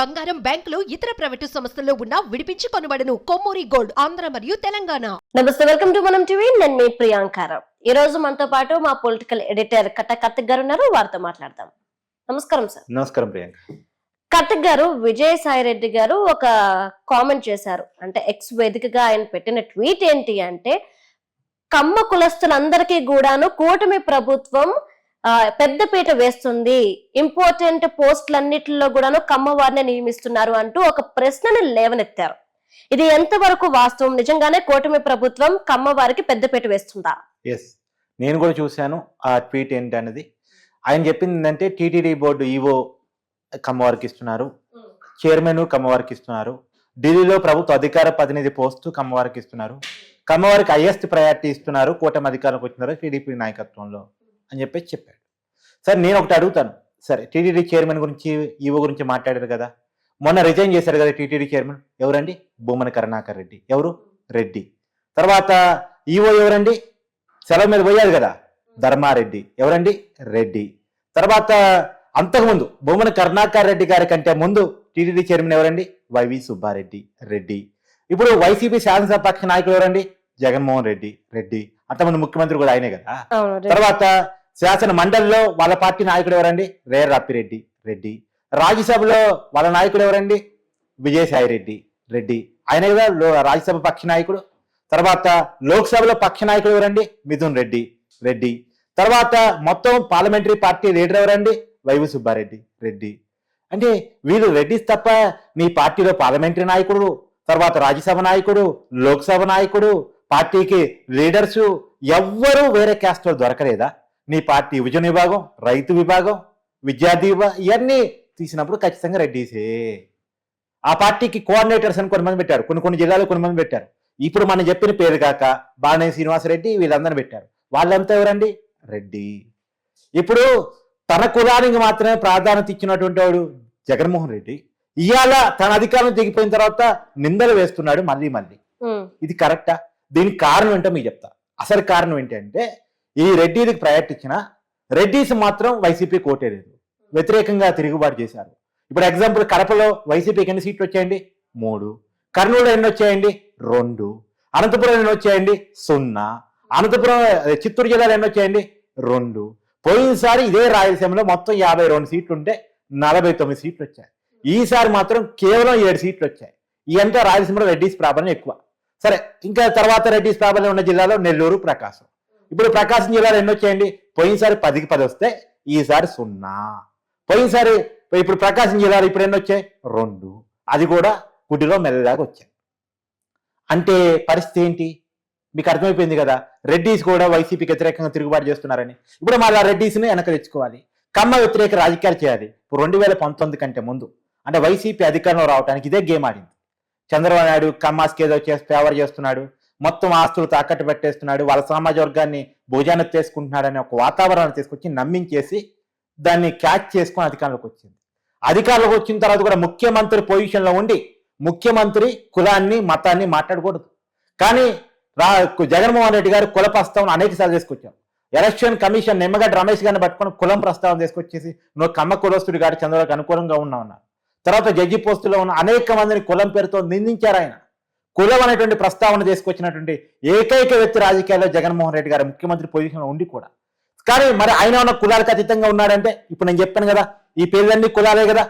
బంగారం బ్యాంకులు ఇతర ప్రైవేటు సంస్థల్లో ఉన్న విడిపించి కొనబడను. కొమ్మూరి గోల్డ్ ఆంధ్ర మరియు తెలంగాణ. నమస్తే వెల్కమ్ టు మనం టీవీ. నేను మీ ప్రియాంకారం ఈ రోజు మనతో పాటు మా పొలిటికల్ ఎడిటర్ కట్ట కార్తిక్ గారు ఉన్నారు. వారితో మాట్లాడదాం. నమస్కారం సార్. నమస్కారం ప్రియాంక. కార్తిక్ గారు విజయసాయి రెడ్డి గారు ఒక కామెంట్ చేశారు. అంటే ఎక్స్ వేదికగా ఆయన పెట్టిన ట్వీట్ ఏంటి అంటే కమ్మ కులస్తులందరికీ కూడాను కూటమి ప్రభుత్వం పెద్దపీట వేస్తుంది. ఇంపార్టెంట్ పోస్టులన్నిటిలో కూడాను కమ్మవారిని నియమిస్తున్నారు అంటూ ఒక ప్రశ్నను లేవనెత్తారు. ఇది ఎంతవరకు వాస్తవం? నిజంగానే కూటమి ప్రభుత్వం కమ్మవారికి పెద్దపీట వేస్తుందా? ఎస్ నేను కూడా చూశాను ఆ ట్వీట్ ఏంటి అనేది ఆయన చెప్పింది ఏంటంటే టీటీడీ బోర్డు ఈవో కమ్మవారికి ఇస్తున్నారు. చైర్మన్ కమ్మవారికి ఇస్తున్నారు. ఢిల్లీలో ప్రభుత్వ అధికార ప్రతినిధి పోస్టు కమ్మవారికి ఇస్తున్నారు. కమ్మవారికి హైయెస్ట్ ప్రయారిటీ ఇస్తున్నారు. కూటమి అధికారులకు వచ్చినారు టీడీపీ నాయకత్వంలో. అని చెప్పేసి చెప్పాడు. సరే నేను ఒకటి అడుగుతాను. సరే టీటీడీ చైర్మన్ గురించి ఈవో గురించి మాట్లాడారు కదా. మొన్న రిజైన్ చేశారు కదా టీటీడీ చైర్మన్. ఎవరండి? బొమ్మన కరుణాకర్ రెడ్డి. ఎవరు? రెడ్డి. తర్వాత ఈవో ఎవరండి? సెలవు మీద పోయారు కదా ధర్మారెడ్డి. ఎవరండి? రెడ్డి. తర్వాత అంతకుముందు బొమ్మన కరుణాకర్ రెడ్డి గారి కంటే ముందు టీటీడీ చైర్మన్ ఎవరండి? వైవి సుబ్బారెడ్డి రెడ్డి. ఇప్పుడు వైసీపీ శాసనసభ పక్ష నాయకులు ఎవరండి? జగన్మోహన్ రెడ్డి రెడ్డి. అంతకుముందు ముఖ్యమంత్రి కూడా ఆయనే కదా. తర్వాత శాసన మండలిలో వాళ్ళ పార్టీ నాయకుడు ఎవరండి? రేర్ రప్పిరెడ్డి రెడ్డి. రాజ్యసభలో వాళ్ళ నాయకుడు ఎవరండి? విజయసాయి రెడ్డి. రెడ్డి ఆయన కదా రాజ్యసభ పక్ష నాయకుడు. తర్వాత లోక్సభలో పక్ష నాయకుడు ఎవరండి? మిథున్ రెడ్డి రెడ్డి. తర్వాత మొత్తం పార్లమెంటరీ పార్టీ లీడర్ ఎవరండి? వైవి సుబ్బారెడ్డి రెడ్డి. అంటే వీళ్ళు రెడ్డిస్ తప్ప నీ పార్టీలో పార్లమెంటరీ నాయకుడు తర్వాత రాజ్యసభ నాయకుడు లోక్సభ నాయకుడు పార్టీకి లీడర్స్ ఎవ్వరూ వేరే క్యాస్ట్ దొరకలేదా? నీ పార్టీ విభజన విభాగం రైతు విభాగం విద్యార్థి విభాగం ఇవన్నీ తీసినప్పుడు ఖచ్చితంగా రెడ్డిసే. ఆ పార్టీకి కోఆర్డినేటర్స్ అని కొంతమంది పెట్టారు. కొన్ని కొన్ని జిల్లాలో కొంతమంది పెట్టారు. ఇప్పుడు మనం చెప్పిన పేరు కాక బాణే శ్రీనివాసరెడ్డి వీళ్ళందరినీ పెట్టారు. వాళ్ళంతా ఎవరండి? రెడ్డి. ఇప్పుడు తన కులానికి మాత్రమే ప్రాధాన్యత ఇచ్చినటువంటి వాడు జగన్మోహన్ రెడ్డి. ఇవాళ తన అధికారం దిగిపోయిన తర్వాత నిందలు వేస్తున్నాడు మళ్ళీ మళ్ళీ. ఇది కరెక్టా? దీనికి కారణం ఏంటో మీకు చెప్తా. అసలు కారణం ఏంటంటే ఈ రెడ్డిలకు ప్రయారిటీ ఇచ్చిన రెడ్డిస్ మాత్రం వైసీపీ కోటేలేదు వ్యతిరేకంగా తిరుగుబాటు చేశారు. ఇప్పుడు ఎగ్జాంపుల్ కడపలో వైసీపీకి ఎన్ని సీట్లు వచ్చాయండి? మూడు. కర్నూలు ఎన్ని వచ్చాయండి? రెండు. అనంతపురం ఎన్ని వచ్చాయండి? సున్నా. అనంతపురం చిత్తూరు జిల్లాలో ఎన్ని వచ్చాయండి? రెండు. పోయినసారి ఇదే రాయలసీమలో మొత్తం యాభై రెండు సీట్లు ఉంటే నలభై తొమ్మిది సీట్లు వచ్చాయి. ఈసారి మాత్రం కేవలం ఏడు సీట్లు వచ్చాయి. ఇవంతా రాయలసీమలో రెడ్డిస్ ప్రాబల్యం ఎక్కువ. సరే ఇంకా తర్వాత రెడ్డిస్ ప్రాబల్యం ఉన్న జిల్లాలో నెల్లూరు ప్రకాశం. ఇప్పుడు ప్రకాశం జిల్లాలో ఎన్ని వచ్చాయండి? పోయినసారి పదికి పది వస్తే ఈసారి సున్నా. పోయినసారి ఇప్పుడు ప్రకాశం జిల్లాలో ఇప్పుడు ఎన్ని వచ్చాయి? రెండు. అది కూడా గుడిలో మెల్లదాకా వచ్చాయి. అంటే పరిస్థితి ఏంటి? మీకు అర్థమైపోయింది కదా? రెడ్డీస్ కూడా వైసీపీకి వ్యతిరేకంగా తిరుగుబాటు చేస్తున్నారని. ఇప్పుడు మళ్ళీ రెడ్డీస్ని వెనక తెచ్చుకోవాలి. కమ్మ వ్యతిరేక రాజకీయాలు చేయాలి. ఇప్పుడు రెండు వేల పంతొమ్మిది కంటే ముందు. అంటే వైసీపీ అధికారంలో రావడానికి ఇదే గేమ్ ఆడింది. చంద్రబాబు నాయుడు కమ్మాస్కి ఏదో చేసి ఫేవర్ చేస్తున్నాడు. మొత్తం ఆస్తులు తాకట్టు పెట్టేస్తున్నాడు వాళ్ళ సమాజ వర్గాన్ని భోజనం తీసుకుంటున్నాడని ఒక వాతావరణాన్ని తీసుకొచ్చి నమ్మించేసి దాన్ని క్యాచ్ చేసుకొని అధికారంలోకి వచ్చింది. అధికారంలోకి వచ్చిన తర్వాత కూడా ముఖ్యమంత్రి పొజిషన్లో ఉండి ముఖ్యమంత్రి కులాన్ని మతాన్ని మాట్లాడకూడదు. కానీ రా జగన్మోహన్ రెడ్డి గారు కుల ప్రస్తావన అనేక సార్లు తీసుకొచ్చారు. ఎలక్షన్ కమిషన్ నిమ్మగడ్డ రమేష్ గారిని పట్టుకొని కులం ప్రస్తావన తీసుకొచ్చేసి నువ్వు కమ్మ కులస్తుడి గారి చంద్రబాబుకి అనుకూలంగా ఉన్నావు అన్నారు. తర్వాత జడ్జి పోస్టులో ఉన్న అనేక మందిని కులం పేరుతో నిందించారు ఆయన. కులం అనేటువంటి ప్రస్తావన తీసుకొచ్చినటువంటి ఏకైక వ్యక్తి రాజకీయాల్లో జగన్మోహన్ రెడ్డి గారు ముఖ్యమంత్రి పొజిషన్లో ఉండి కూడా. కానీ మరి ఆయన ఉన్న కులాలకు అతీతంగా ఉన్నాడంటే ఇప్పుడు నేను చెప్పాను కదా ఈ పేర్లన్నీ కులాలే కదా.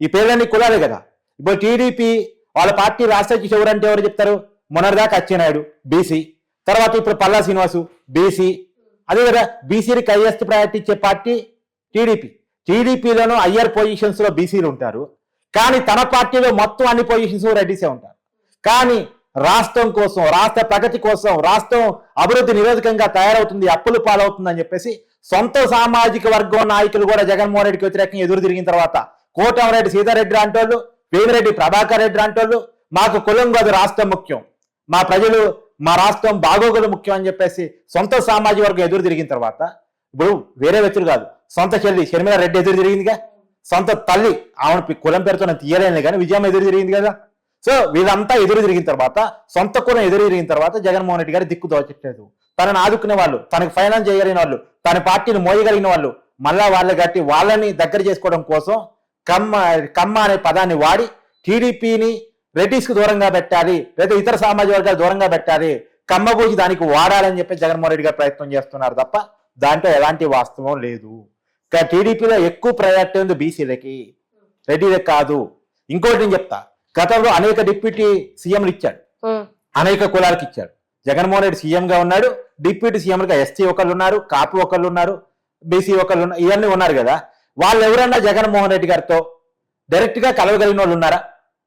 ఈ పేర్లన్నీ కులాలే కదా. ఇప్పుడు టీడీపీ వాళ్ళ పార్టీ రాష్ట్ర అధ్యక్షుడు ఎవరంటే ఎవరు చెప్తారు? మొన్నటిదాకా అచ్చెన్నాయుడు బీసీ. తర్వాత ఇప్పుడు పల్లా శ్రీనివాసు బీసీ. అదే కదా బీసీకి హైయెస్ట్ ప్రయారిటీ ఇచ్చే పార్టీ టీడీపీ. టీడీపీలోనూ హయ్యర్ పొజిషన్స్లో బీసీలు ఉంటారు. కానీ తన పార్టీలో మొత్తం అన్ని పొజిషన్స్ రెడ్డిసే ఉంటారు. కానీ రాష్ట్రం కోసం రాష్ట్ర ప్రగతి కోసం రాష్ట్రం అభివృద్ధి నిరోధకంగా తయారవుతుంది అప్పులు పాలవుతుంది అని చెప్పేసి సొంత సామాజిక వర్గం నాయకులు కూడా జగన్మోహన్ రెడ్డికి వ్యతిరేకంగా ఎదురు తిరిగిన తర్వాత కోటమరెడ్డి సీతారెడ్డి అంటోళ్ళు వేమిరెడ్డి ప్రభాకర్ రెడ్డి అంటోళ్ళు మాకు కులం కాదు రాష్ట్రం ముఖ్యం. మా ప్రజలు మా రాష్ట్రం బాగోగులు ముఖ్యం అని చెప్పేసి సొంత సామాజిక వర్గం ఎదురు తిరిగిన తర్వాత ఇప్పుడు వేరే వ్యక్తులు కాదు సొంత చెల్లి షర్మిల రెడ్డి ఎదురు తిరిగిందిగా సొంత తల్లి ఆమె కులం పేరుతో నేను తీయలేను కానీ విజయం ఎదురు తిరిగింది కదా. సో వీళ్ళంతా ఎదురు తిరిగిన తర్వాత సొంత కులం ఎదురు తిరిగిన తర్వాత జగన్మోహన్ రెడ్డి గారి దిక్కు దోచట్లేదు. తనని ఆదుకునే వాళ్ళు తనకు ఫైనాన్స్ చేయగలిగిన వాళ్ళు తన పార్టీని మోయగలిగిన వాళ్ళు మళ్ళా వాళ్ళ గట్టి వాళ్ళని దగ్గర చేసుకోవడం కోసం కమ్మ కమ్మ అనే పదాన్ని వాడి టీడీపీని రెడ్డిస్కి దూరంగా పెట్టాలి లేదా ఇతర సామాజిక వర్గాలు దూరంగా పెట్టాలి కమ్మ గురించి దానికి వాడాలని చెప్పి జగన్మోహన్ రెడ్డి గారు ప్రయత్నం చేస్తున్నారు తప్ప దాంట్లో ఎలాంటి వాస్తవం లేదు. టీడీపీలో ఎక్కువ ప్రయారిటీ ఉంది బీసీలకి. రెడ్డిలకి కాదు. ఇంకోటి నేను చెప్తా. గతంలో అనేక డిప్యూటీ సీఎంలు ఇచ్చాడు. అనేక కులాలకు ఇచ్చాడు. జగన్మోహన్ రెడ్డి సీఎం గా ఉన్నాడు డిప్యూటీ సీఎం గా ఎస్టీ ఒకళ్ళు ఉన్నారు కాపు ఒకళ్ళు ఉన్నారు బీసీ ఒకళ్ళు ఉన్నారు ఇవన్నీ ఉన్నారు కదా. వాళ్ళు ఎవరన్నా జగన్మోహన్ రెడ్డి గారితో డైరెక్ట్గా కలవగలిగిన వాళ్ళు ఉన్నారా?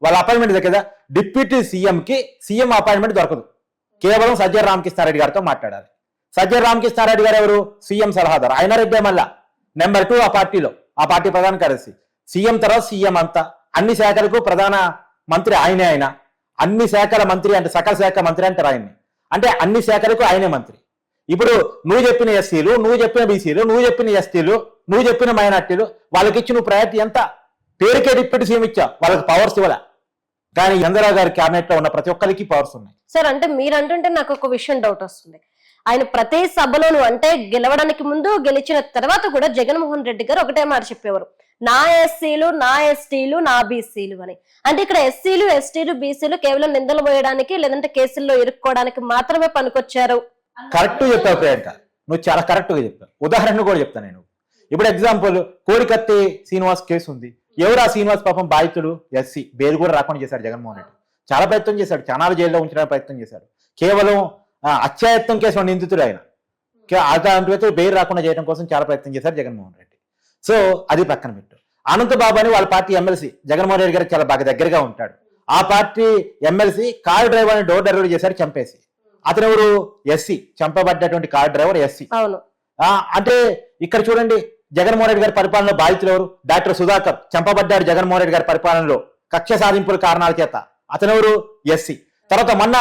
వాళ్ళ అపాయింట్మెంట్ దగ్గర డిప్యూటీ సీఎం కి సీఎం అపాయింట్మెంట్ దొరకదు. కేవలం సజ్జల రామకృష్ణారెడ్డి గారితో మాట్లాడాలి. సజ్జల రామకృష్ణారెడ్డి గారు ఎవరు? సీఎం సలహాదారు. ఆయన రెడ్డే మళ్ళా. నెంబర్ టూ ఆ పార్టీలో. ఆ పార్టీ ప్రధాన కార్యదర్శి. సీఎం తర్వాత సీఎం అంతా. అన్ని శాఖలకు ప్రధాన మంత్రి ఆయనే ఆయన. అన్ని శాఖల మంత్రి అంటే సకల శాఖ మంత్రి అంటారు ఆయన్ని. అంటే అన్ని శాఖలకు ఆయనే మంత్రి. ఇప్పుడు నువ్వు చెప్పిన ఎస్సీలు నువ్వు చెప్పిన బీసీలు నువ్వు చెప్పిన ఎస్టీలు నువ్వు చెప్పిన మైనార్టీలు వాళ్ళకి ఇచ్చి నువ్వు ప్రయారిటీ ఎంత? పేరుకే డిప్యూటీ సీఎం ఇచ్చా వాళ్ళకి పవర్స్ ఇవ్వాల. కానీ చంద్రరావు గారి క్యాబినెట్లో ఉన్న ప్రతి ఒక్కరికి పవర్స్ ఉన్నాయి. సార్ అంటే మీరు అంటుంటే నాకు ఒక విషయం డౌట్ వస్తుంది. ఆయన ప్రతి సభలోను అంటే గెలవడానికి ముందు గెలిచిన తర్వాత కూడా జగన్మోహన్ రెడ్డి గారు ఒకటే మాట చెప్పేవారు. నా ఎస్సీలు నా ఎస్టీలు నా బీసీలు అని. అంటే ఇక్కడ ఎస్సీలు ఎస్టీలు బీసీలు కేవలం నిందలు పోయడానికి లేదంటే కేసుల్లో ఇరుక్కోవడానికి మాత్రమే పనికొచ్చారు. కరెక్ట్ చెప్పావు ప్రియాంక. నువ్వు చాలా కరెక్ట్గా చెప్పావు. ఉదాహరణ కూడా చెప్తాను నేను. ఇప్పుడు ఎగ్జాంపుల్ కోడికత్తి శ్రీనివాస్ కేసు ఉంది. ఎవరు ఆ శ్రీనివాస్ పాపం బాధితుడు? ఎస్సీ. బెయిల్ కూడా రాకుండా చేశాడు జగన్మోహన్ రెడ్డి. చాలా ప్రయత్నం చేశాడు. చాలా జైల్లో ఉంచడానికి ప్రయత్నం చేశాడు. కేవలం ఆ, అత్యాయత్నం నిందితుడు ఆయన. కే- అలాంటి బెయిల్ రాకుండా చేయడం కోసం చాలా ప్రయత్నం చేశారు జగన్మోహన్ రెడ్డి. సో అది పక్కన పెట్టు. అనంత బాబు అని వాళ్ళ పార్టీ ఎమ్మెల్సీ జగన్మోహన్ రెడ్డి గారికి చాలా బాగా దగ్గరగా ఉంటాడు. ఆ పార్టీ ఎమ్మెల్సీ కార్ డ్రైవర్ని డోర్ డెలివరీ చేశారు చంపేసి. అతను ఎవరు? ఎస్సీ చంపబడ్డటువంటి కార్ డ్రైవర్ ఎస్సీ. అంటే ఇక్కడ చూడండి జగన్మోహన్ రెడ్డి గారి పరిపాలనలో బాధితులు ఎవరు? డాక్టర్ సుధాకర్. చంపబడ్డాడు జగన్మోహన్ రెడ్డి గారి పరిపాలనలో. కక్ష సాధింపుల కారణాల చేత. అతనెవరు ఎస్సీ. తర్వాత మొన్న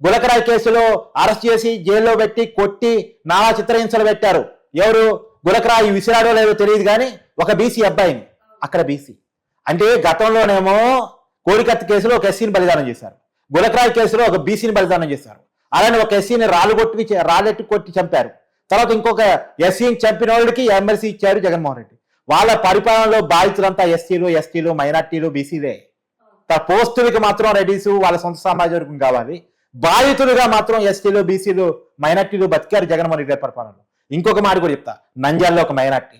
గులకరాయి కేసులో అరెస్ట్ చేసి జైల్లో పెట్టి కొట్టి నానా చిత్రహింసలు పెట్టారు. ఎవరు? గులకరాయి విసిరాడో లేదో తెలియదు కానీ ఒక బీసీ అబ్బాయిని అక్కడ బీసీ. అంటే గతంలోనేమో కోడికత్తి కేసులో ఒక ఎస్సీని బలిదానం చేశారు. గులకరాయి కేసులో ఒక బీసీని బలిదానం చేశారు. అలానే ఒక ఎస్సీని రాళ్ళు కొట్టి రాళ్ళెట్టి కొట్టి చంపారు. తర్వాత ఇంకొక ఎస్సీని చంపిన వాళ్ళకి ఎమ్మెల్సీ ఇచ్చారు జగన్మోహన్ రెడ్డి. వాళ్ళ పరిపాలనలో బాధితులంతా ఎస్సీలు ఎస్టీలు మైనార్టీలు బీసీలే. పోస్టులకి మాత్రం రెడీసు వాళ్ళ సొంత సమాజ కావాలి. బాధితులుగా మాత్రం ఎస్టీలు బీసీలు మైనార్టీలు బతికారు జగన్మోహన్ రెడ్డి పరిపాలనలో. ఇంకొక మాట కూడా చెప్తా. నంజాల్లో ఒక మైనార్టీ.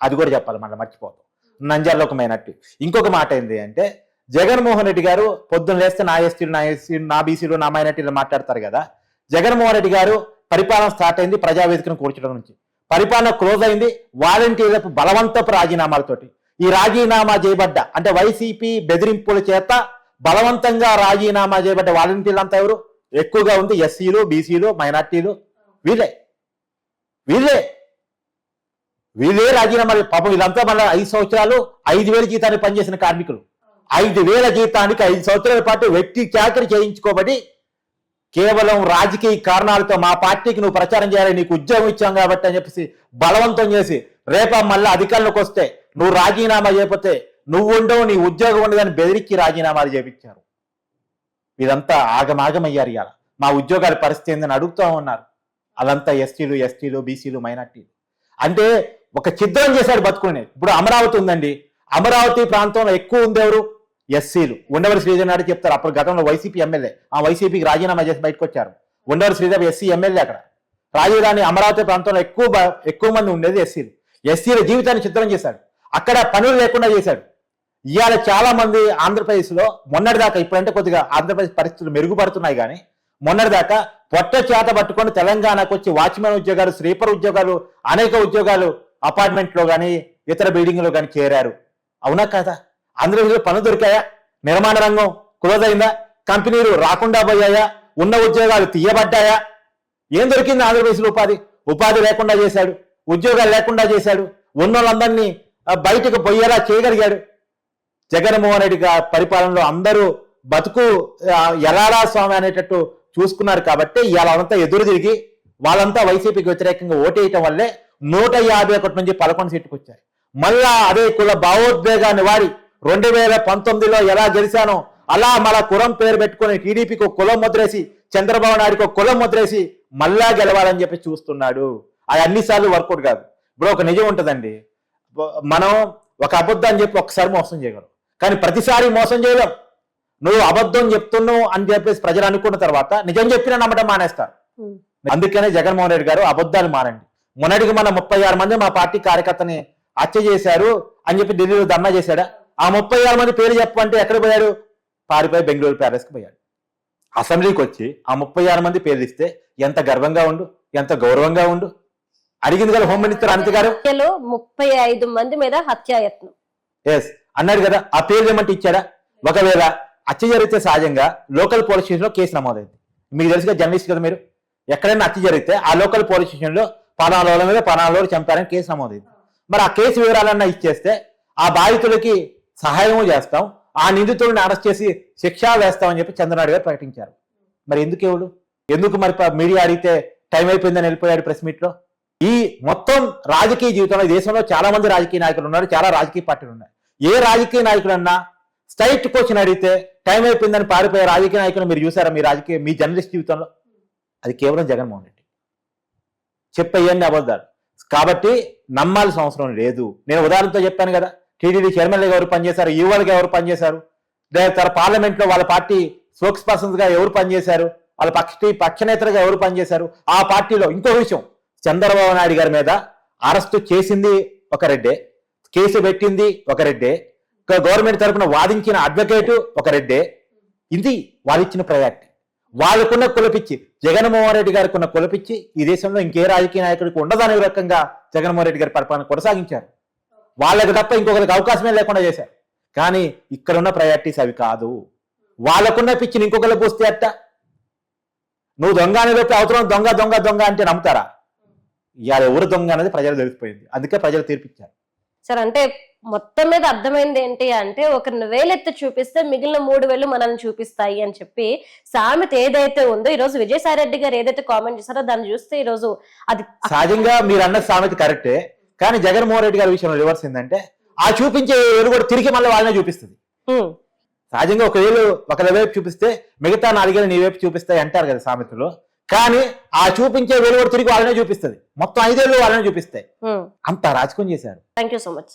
అది కూడా చెప్పాలి మనం మర్చిపోతాం నంజాల్లో ఒక మైనార్టీ. ఇంకొక మాట ఏంటి అంటే జగన్మోహన్ రెడ్డి గారు పొద్దున్న లేస్తే నా ఎస్టీలు నా ఎస్సీలు నా బీసీలు నా మైనార్టీలు మాట్లాడతారు కదా. జగన్మోహన్ రెడ్డి గారు పరిపాలన స్టార్ట్ అయింది ప్రజావేదికను కూర్చడం నుంచి. పరిపాలన క్లోజ్ అయింది వాలంటీర్లకు బలవంతపు రాజీనామాలతోటి ఈ రాజీనామా చేయబడ్డ అంటే వైసీపీ బెదిరింపుల చేత బలవంతంగా రాజీనామా చేయబడ్డ వాలంటీర్లంతా ఎవరు? ఎక్కువగా ఉంది ఎస్సీలు బీసీలు మైనార్టీలు. వీళ్ళే. వీళ్ళే. వీళ్ళే రాజీనామా పాపం ఇదంతా మళ్ళీ ఐదు సంవత్సరాలు ఐదు వేల జీతాన్ని పనిచేసిన కార్మికులు. ఐదు వేల జీతానికి ఐదు సంవత్సరాల పాటు వ్యక్తి చాకరి చేయించుకోబడి కేవలం రాజకీయ కారణాలతో మా పార్టీకి నువ్వు ప్రచారం చేయాలి నీకు ఉద్యోగం ఇచ్చాం కాబట్టి అని చెప్పేసి బలవంతం చేసి రేపా మళ్ళీ అధికారంలోకి వస్తే నువ్వు రాజీనామా చేయకపోతే నువ్వు ఉండవు నీ ఉద్యోగం ఉండదని బెదిరించి రాజీనామాలు చేపించారు. ఇదంతా ఆగమాగమయ్యారు ఇవాళ. మా ఉద్యోగాల పరిస్థితి ఏందని అడుగుతూ ఉన్నారు. అదంతా ఎస్టీలు ఎస్టీలు బీసీలు మైనార్టీలు. అంటే ఒక చిత్రం చేశాడు బతుకునే. ఇప్పుడు అమరావతి ఉందండి. అమరావతి ప్రాంతంలో ఎక్కువ ఉంది ఎవరు? ఎస్సీలు. ఉండవరి శ్రీధర్ నాయుడు చెప్తారు. అప్పుడు గతంలో వైసీపీ ఎమ్మెల్యే. ఆ వైసీపీకి రాజీనామా చేసి బయటకు వచ్చారు. ఉండవరి శ్రీధర్ ఎస్సీ ఎమ్మెల్యే అక్కడ. రాజధాని అమరావతి ప్రాంతంలో ఎక్కువ ఎక్కువ మంది ఉండేది ఎస్సీలు. ఎస్సీల జీవితాన్ని చిత్రం చేశాడు. అక్కడ పనులు లేకుండా చేశాడు. ఇవాళ చాలా మంది ఆంధ్రప్రదేశ్లో మొన్నటిదాకా ఇప్పుడంటే కొద్దిగా ఆంధ్రప్రదేశ్ పరిస్థితులు మెరుగుపడుతున్నాయి కానీ మొన్నటిదాకా పొట్ట చేత పట్టుకొని తెలంగాణకు వచ్చి వాచ్మెన్ ఉద్యోగాలు స్లీపర్ ఉద్యోగాలు అనేక ఉద్యోగాలు అపార్ట్మెంట్లో కానీ ఇతర బిల్డింగ్లో కానీ చేరారు. అవునా కదా? ఆంధ్రప్రదేశ్లో పనులు దొరికాయా? నిర్మాణ రంగం క్లోజ్ అయిందా కంపెనీలు రాకుండా పోయాయా? ఉన్న ఉద్యోగాలు తీయబడ్డాయా? ఏం దొరికింది ఆంధ్రప్రదేశ్లో ఉపాధి? ఉపాధి లేకుండా చేశాడు. ఉద్యోగాలు లేకుండా చేశాడు. ఉన్న వాళ్ళందరినీ బయటకు పోయేలా చేయగలిగాడు. జగన్మోహన్ రెడ్డి పరిపాలనలో అందరూ బతుకు ఆ, స్వామి అనేటట్టు చూసుకున్నారు కాబట్టి వాళ్ళంతా ఎదురు తిరిగి వాళ్ళంతా వైసీపీకి వ్యతిరేకంగా ఓటేయటం వల్లే నూట యాభై ఒకటి నుంచి పదకొండు సీట్లకు వచ్చాయి మళ్ళా అదే కుల భావోద్వేగాన్ని వారి రెండు వేల పంతొమ్మిదిలో ఎలా గెలిచానో అలా మళ్ళా కులం పేరు పెట్టుకుని టీడీపీకి ఒక కులం ముద్రేసి చంద్రబాబు నాయుడుకి ఒక కులం ముద్రేసి మళ్ళా గెలవాలని చెప్పి చూస్తున్నాడు. అది అన్నిసార్లు వర్కౌట్ కాదు. ఇప్పుడు ఒక నిజం ఉంటుందండి. మనం ఒక అబద్ధం అని చెప్పి ఒకసారి మోసం చేయగలం. కానీ ప్రతిసారి మోసం చేయలేం. నువ్వు అబద్ధం చెప్తున్నావు అని చెప్పేసి ప్రజలు అనుకున్న తర్వాత నిజం చెప్పినా నమ్మటం మానేస్తారు. అందుకనే జగన్మోహన్ రెడ్డి గారు అబద్ధాలు మానండి మొన్నటికి మన ముప్పై ఆరు మంది మా పార్టీ కార్యకర్తని హత్య చేశారు అని చెప్పి ఢిల్లీలో ధర్నా చేశాడా? ఆ ముప్పై ఆరు మంది పేరు చెప్పమంటే ఎక్కడ పోయాడు పారిపోయి బెంగళూరు ప్యాలెస్కి పోయాడు. అసెంబ్లీకి వచ్చి ఆ ముప్పై ఆరు మంది పేర్లు ఇస్తే ఎంత గర్వంగా ఉండు ఎంత గౌరవంగా ఉండు? అడిగింది కదా హోమ్ మినిస్టర్ అనిత గారు. ముప్పై ఐదు మంది మీద హత్యాయత్నం. ఎస్ అన్నాడు కదా ఆ పేరు ఏమంటే ఇచ్చాడా? ఒకవేళ హత్య జరిగితే సహజంగా లోకల్ పోలీస్ స్టేషన్లో కేసు నమోదైంది. మీకు తెలుసుగా జర్నలిస్ట్ కదా మీరు? ఎక్కడైనా హత్య జరిగితే ఆ లోకల్ పోలీస్ స్టేషన్లో లో మీద పలానా చంపారని కేసు నమోదైంది. మరి ఆ కేసు వివరాలన్నా ఇచ్చేస్తే ఆ బాధితులకి సహాయం చేస్తాం ఆ నిందితుడిని అరెస్ట్ చేసి శిక్ష వేస్తామని చెప్పి చంద్రనాయుడు గారు ప్రకటించారు. మరి ఎందుకు ఎవడు ఎందుకు మరి మీడియా అడిగితే టైం అయిపోయిందని వెళ్ళిపోయాడు ప్రెస్ మీట్లో? ఈ మొత్తం రాజకీయ జీవితంలో దేశంలో చాలా మంది రాజకీయ నాయకులు ఉన్నారు చాలా రాజకీయ పార్టీలు ఉన్నాయి. ఏ రాజకీయ నాయకుడన్నా స్ట్రైట్ క్వశ్చన్ అడిగితే టైం అయిపోయిందని పారిపోయే రాజకీయ నాయకులు మీరు చూసారా? మీ రాజకీయ మీ జర్నలిస్ట్ జీవితంలో అది కేవలం జగన్మోహన్ రెడ్డి. చెప్పేయండి అబద్ధాలు. కాబట్టి నమ్మాల్సిన అవసరం లేదు. నేను ఉదాహరణతో చెప్పాను కదా టీడీడీ చైర్మన్లుగా ఎవరు పనిచేశారు? ఈవోలుగా ఎవరు పనిచేశారు? లేదా పార్లమెంట్లో వాళ్ళ పార్టీ స్పోక్స్ పర్సన్స్గా ఎవరు పనిచేశారు? వాళ్ళ పక్ష పక్షనేతలుగా ఎవరు పనిచేశారు? ఆ పార్టీలో ఇంకో విషయం. చంద్రబాబు నాయుడు గారి మీద అరెస్టు చేసింది ఒక రెడ్డే. కేసు పెట్టింది ఒక రెడ్డే. గవర్నమెంట్ తరపున వాదించిన అడ్వకేటు ఒక రెడ్డే. ఇది వాళ్ళు ఇచ్చిన ప్రయారిటీ. వాళ్ళకున్న కులపిచ్చి జగన్మోహన్ రెడ్డి గారికి ఉన్న కులపిచ్చి ఈ దేశంలో ఇంకే రాజకీయ నాయకుడికి ఉండదనే రకంగా జగన్మోహన్ రెడ్డి గారి పరిపాలన కొనసాగించారు. వాళ్ళకి తప్ప ఇంకొకరికి అవకాశమే లేకుండా చేశారు. కానీ ఇక్కడ ఉన్న ప్రయారిటీస్ అవి కాదు. వాళ్ళకున్న పిచ్చిని ఇంకొకరు పూస్తే అట్ట? నువ్వు దొంగ అని చెప్పి అవసరం దొంగ దొంగ దొంగ అంటే నమ్ముతారా? ఇవాళ ఎవరు దొంగ అనేది ప్రజలు తెలిసిపోయింది. అందుకే ప్రజలు తీర్పిచ్చారు. సార్ అంటే మొత్తం మీద అర్థమైంది ఏంటి అంటే ఒకరిని వేలెత్తి చూపిస్తే మిగిలిన మూడు వేలు మనల్ని చూపిస్తాయి అని చెప్పి సామెత ఏదైతే ఉందో ఈ రోజు విజయసాయి రెడ్డి గారు ఏదైతే కామెంట్ చేశారో దాన్ని చూస్తే ఈ రోజు అది సహజంగా మీరు అన్న సామెత కరెక్టే కానీ జగన్మోహన్ రెడ్డి గారి విషయంలో రివర్స్ ఏంటంటే ఆ చూపించే వేలు కూడా తిరిగి మళ్ళీ వాళ్ళనే చూపిస్తుంది. సహజంగా ఒక వేలు ఒకరి వైపు చూపిస్తే మిగతా నాలుగేళ్ళు నీ వైపు చూపిస్తాయి అంటారు కదా సామెతలో కానీ ఆ చూపించే వేలు కూడా తిరిగి వాళ్ళనే చూపిస్తుంది. మొత్తం ఐదేళ్ళు వాళ్ళనే చూపిస్తాయి. అంత రాజకీయం చేశారు. Thank you so much